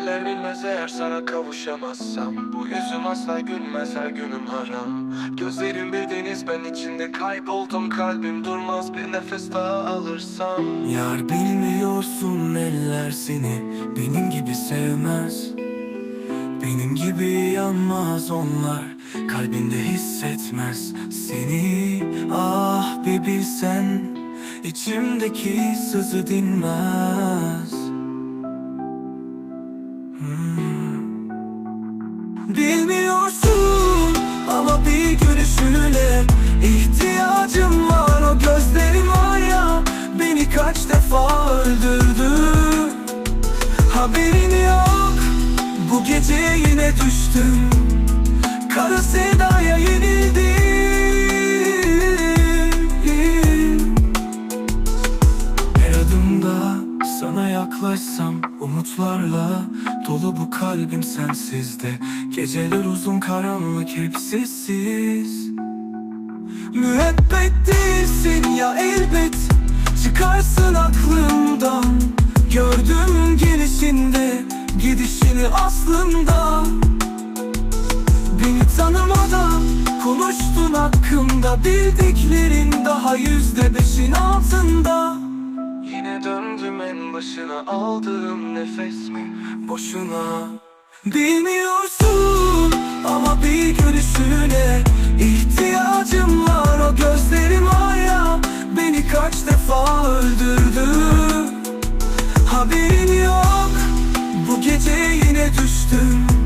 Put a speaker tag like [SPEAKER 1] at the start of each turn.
[SPEAKER 1] Eller bilmez eğer sana kavuşamazsam. Bu yüzüm asla gülmez her günüm haram. Gözlerim bir deniz ben içinde kayboldum. Kalbim durmaz bir nefes daha alırsam. Yar bilmiyorsun eller seni Benim gibi sevmez. Benim gibi yanmaz onlar Kalbinde hissetmez seni. Ah bir bilsen içimdeki sızı dinmez Bilmiyorsun yaklaşsam Umutlarla dolu bu kalbim sensizde. Geceler uzun karanlık hep sessiz. Müebbet değilsin ya elbet Çıkarsın aklımdan Gördüm gelişinde Gidişini aslında. Beni tanımadan Konuştun hakkımda Bildiklerin daha yüzde beşin Aklım başına aldığım nefes mi? Boşuna. Bilmiyorsun ama bir gülüşüne ihtiyacım var. O gözlerim aya Beni kaç defa öldürdü. Haberin yok bu gece yine düştüm.